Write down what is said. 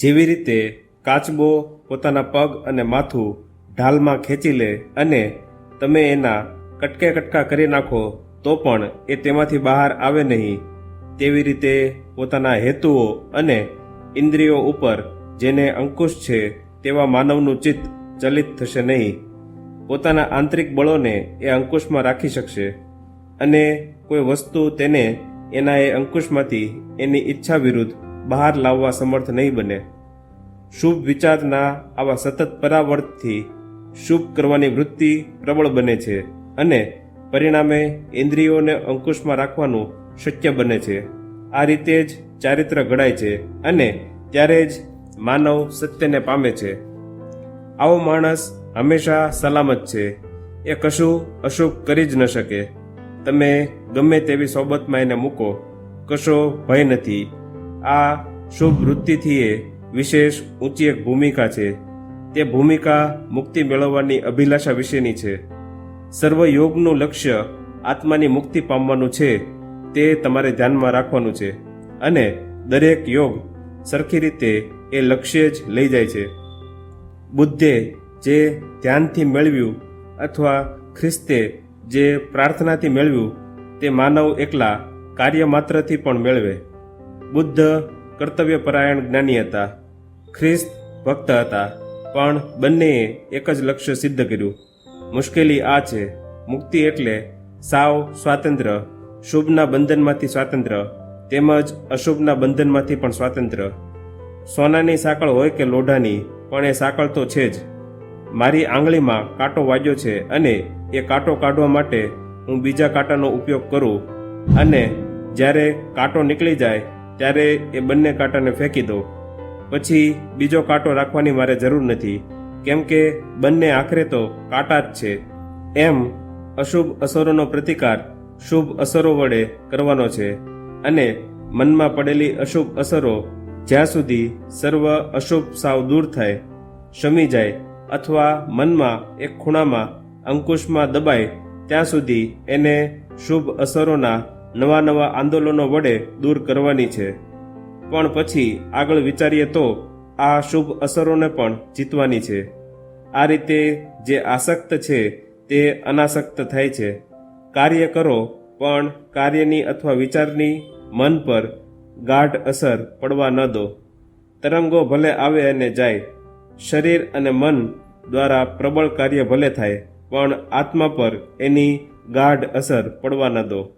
જેવી રીતે કાચબો પોતાના પગ અને માથું ઢાલમાં ખેંચી લે અને તમે એના કટકે કટકા કરી નાખો, તો પણ એ તેમાંથી બહાર આવે નહીં. તેવી રીતે પોતાના હેતુઓ અને ઇન્દ્રિયો ઉપર જેને અંકુશ છે તેવા માનવનું ચિત્ત ચલિત થશે નહીં. પોતાના આંતરિક બળોને એ અંકુશમાં રાખી શકશે અને કોઈ વસ્તુ તેને એના એ અંકુશમાંથી એની ઈચ્છા વિરુદ્ધ બહાર લાવવા સમર્થ નહીં બને. શુભ વિચારના આવા સતત પરાવર્તથી શુભ કરવાની વૃત્તિ પ્રબળ બને છે અને પરિણામે ઇન્દ્રિયોને અંકુશમાં રાખવાનું શક્ય બને છે. આ રીતે જ ચારિત્ર ઘડાય છે અને ત્યારે જ માનવ સત્યને પામે છે. આવો માણસ હંમેશા સલામત છે. એ કશું અશુભ કરી જ ન શકે. તમે ગમે તેવી સોબતમાં એને મૂકો. કશો ભય નથી. આ શુભ વૃત્તિથી એ વિશેષ ઊંચી એક ભૂમિકા છે. તે ભૂમિકા મુક્તિ મેળવવાની અભિલાષા વિશેની છે. સર્વ યોગનું લક્ષ્ય આત્માની મુક્તિ પામવાનું છે, તે તમારે ધ્યાનમાં રાખવાનું છે. અને દરેક યોગ સરખી રીતે એ લક્ષ્ય જ લઈ જાય છે. બુદ્ધે જે ધ્યાનથી મેળવ્યું અથવા ખ્રિસ્તે જે પ્રાર્થનાથી મેળવ્યું, તે માનવ એકલા કાર્ય માત્રથી પણ મેળવે. બુદ્ધ કર્તવ્યપરાયણ જ્ઞાની હતા, ખ્રિસ્ત ભક્ત હતા, પણ બંનેએ એક જ લક્ષ્ય સિદ્ધ કર્યું. મુશ્કેલી આ છે, મુક્તિ એટલે સાવ સ્વાતંત્ર્ય શુભના બંધનમાંથી સ્વાતંત્ર્ય તેમજ અશુભના બંધનમાંથી પણ સ્વાતંત્ર્ય સોનાની સાંકળ હોય કે લોઢાની, પણ એ સાંકળ તો છે જ. મારી આંગળીમાં કાંટો વાગ્યો છે અને એ કાંટો કાઢવા માટે હું બીજા કાંટાનો ઉપયોગ કરું. અને જ્યારે કાંટો નીકળી જાય ત્યારે એ બંને કાંટાને ફેંકી દો. પછી બીજો કાંટો રાખવાની મારે જરૂર નથી, કેમ કે બંને આખરે તો કાંટા જ છે. એમ અશુભ અસરોનો પ્રતિકાર શુભ અસરો વડે કરવાનો છે અને મનમાં પડેલી અશુભ અસરો જ્યાં સુધી સર્વ અશુભ સાવ દૂર થાય, શમી જાય અથવા મનમાં એક ખૂણામાં અંકુશમાં દબાય, ત્યાં સુધી એને શુભ અસરોના નવા નવા આંદોલનો વડે દૂર કરવાની છે. પણ પછી આગળ વિચારીએ તો આ શુભ અસરોને પણ જીતવાની છે. આ રીતે જે આસક્ત છે તે અનાસક્ત થાય છે. કાર્ય કરો, પણ કાર્યની અથવા વિચારની મન પર ગાઢ અસર પડવા ન દો. તરંગો ભલે આવે અને જાય, શરીર અને મન દ્વારા પ્રબળ કાર્ય ભલે થાય, પણ આત્મા પર એની ગાઢ અસર પડવા ન દો.